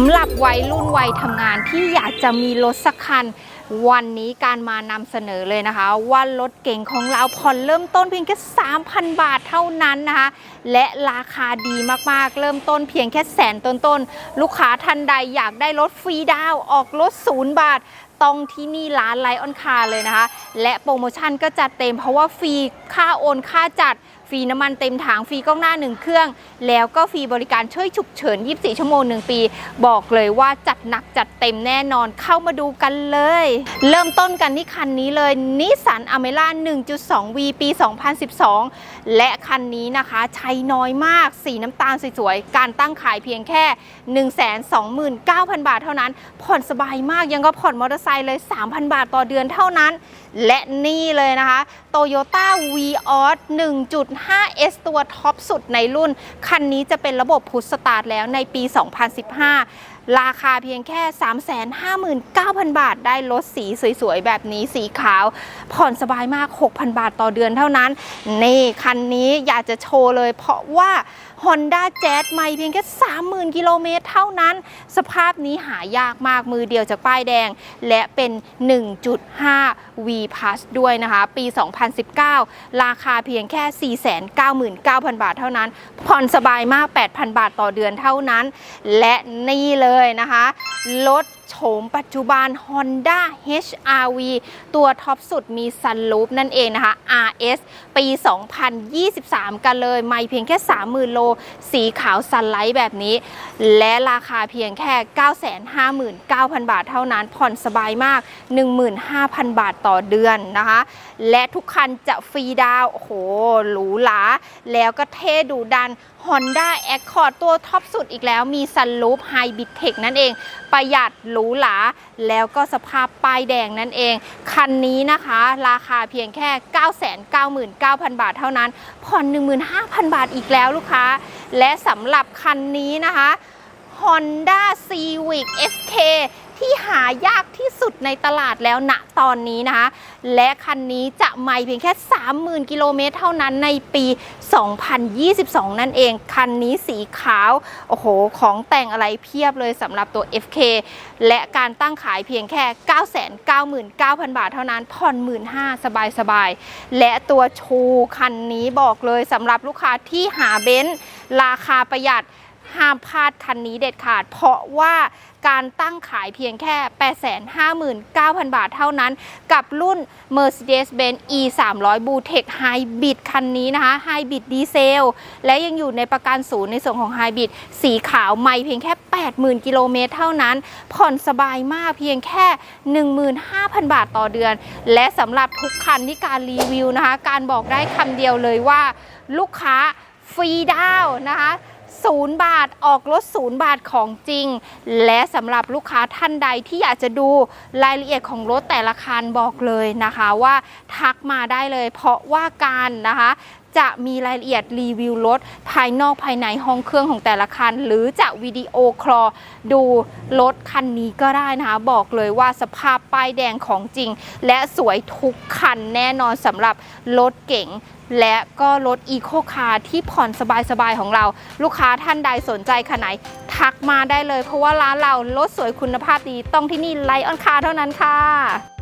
ำหรับวัยรุ่นวัยทำงานที่อยากจะมีรถสักคันวันนี้การมานำเสนอเลยนะคะว่ารถเก่งของเราผ่อนเริ่มต้นเพียงแค่ 3,000 บาทเท่านั้นนะคะ และราคาดีมากๆ เริ่มต้นเพียงแค่แสนต้นๆ ลูกค้าท่านใดอยากได้รถฟรีดาวออกรถศูนย์บาทต้องที่นี่ร้านไลออนคาเลยนะคะ และโปรโมชั่นก็จัดเต็มเพราะว่าฟรีค่าโอนค่าจัดฟรีน้ำมันเต็มถังฟรีกล้องหน้า 1 เครื่อง แล้วก็ฟรีบริการช่วยฉุกเฉิน 24 ชั่วโมง 1 ปี บอกเลยว่าจัดหนักจัดเต็มแน่นอนเข้ามาดูกันเลยเริ่มต้นกันที่คันนี้เลยนิสสันอเมร่า 1.2V ปี 2012 และคันนี้นะคะใช้น้อยมาก สีน้ำตาลสวยๆ การตั้งขายเพียงแค่ 129,000 บาทเท่านั้น ผ่อนสบายมากยังก็ผ่อนมอเตอร์ไซค์เลย 3,000 บาทต่อเดือนเท่านั้น และนี่เลยนะคะ Toyota v o s 1.5S ตัวท็อปสุดในรุ่น คันนี้จะเป็นระบบพุทสตาร์ทแล้วในปี 2015 ราคาเพียงแค่ 359,000 บาท ได้รถสีสวยๆ แบบนี้สีขาว ผ่อนสบายมาก 6,000 บาทต่อเดือนเท่านั้น นี่ คันนี้อยากจะโชว์เลยเพราะว่า Honda Jazz ใหม่เพียงแค่ 30,000 กิโลเมตรเท่านั้น สภาพนี้หายากมากมือเดียวจากป้ายแดง และเป็น 1.5 V Plus ด้วยนะคะ ปี 2019 ราคาเพียงแค่ 499,000 บาทเท่านั้น ผ่อนสบายมาก 8,000 บาทต่อเดือนเท่านั้น และนี่เลยนะคะ รถ โฉมปัจจุบัน Honda HRV ตัวท็อปสุดมีซันลูปนั่นเองนะคะ RS ปี 2023 กันเลย ไม่เพียงแค่ 30,000 โล สีขาวซันไลท์แบบนี้ และราคาเพียงแค่ 959,000 บาทเท่านั้น ผ่อนสบายมาก 15,000 บาทต่อเดือนนะคะ และทุกคันจะฟรีดาวโอ้โหหรูหราแล้วก็เท่ดูดัน Honda Accord ตัวท็อปสุดอีกแล้วมีซันลูปไฮบิ t เทคนั่นเอง ประหยัดหรูหราแล้วก็สภาพป้ายแดงนั่นเอง คันนี้นะคะ ราคาเพียงแค่ 999,000 บาทเท่านั้น ผ่อน 15,000 บาทอีกแล้วลูกค้า และสำหรับคันนี้นะคะ Honda Civic FK ที่หายากที่สุดในตลาดแล้วณตอนนี้นะคะ และคันนี้จะไม่เพียงแค่ 30,000 กิโลเมตรเท่านั้นในปี 2022 นั่นเอง คันนี้สีขาว โอ้โห ของแต่งอะไรเพียบเลยสำหรับตัว FK และการตั้งขายเพียงแค่ 999,000 บาทเท่านั้น ผ่อน15,000 สบายๆและตัวชูคันนี้บอกเลยสำหรับลูกค้าที่หาเบนซ์ราคาประหยัด ห้ามพลาดคันนี้เด็ดขาด เพราะว่าการตั้งขายเพียงแค่ 859,000 บาทเท่านั้น กับรุ่น Mercedes-Benz E 3 0 0 b l u t e c h Hybrid คันนี้นะคะ Hybrid ดีเซล และยังอยู่ในประกันศูนย์ในส่วนของ Hybrid สีขาวไม่เพียงแค่ 80,000 กิโลเมตรเท่านั้น ผ่อนสบายมากเพียงแค่ 15,000 บาทต่อเดือน และสำหรับทุกคันที่การรีวิวนะคะ การบอกได้คำเดียวเลยว่าลูกค้าฟรีดาวนะคะ 0 บาทออกรถ 0 บาทของจริง และสำหรับลูกค้าท่านใดที่อยากจะดูรายละเอียดของรถแต่ละคันบอกเลยนะคะว่าทักมาได้เลย เพราะว่าการนะคะ จะมีรายละเอียดรีวิวรถภายนอกภายในห้องเครื่องของแต่ละคัน หรือจะวิดีโอคลอดูรถคันนี้ก็ได้นะคะ บอกเลยว่าสภาพป้ายแดงของจริง และสวยทุกคันแน่นอนสำหรับรถเก๋งและก็รถอีโคคาร์ที่ผ่อนสบายๆของเรา ลูกค้าท่านใดสนใจคันไหนทักมาได้เลย เพราะว่าร้านเรารถสวยคุณภาพดีต้องที่นี่ไลออนคาร์เท่านั้นค่ะ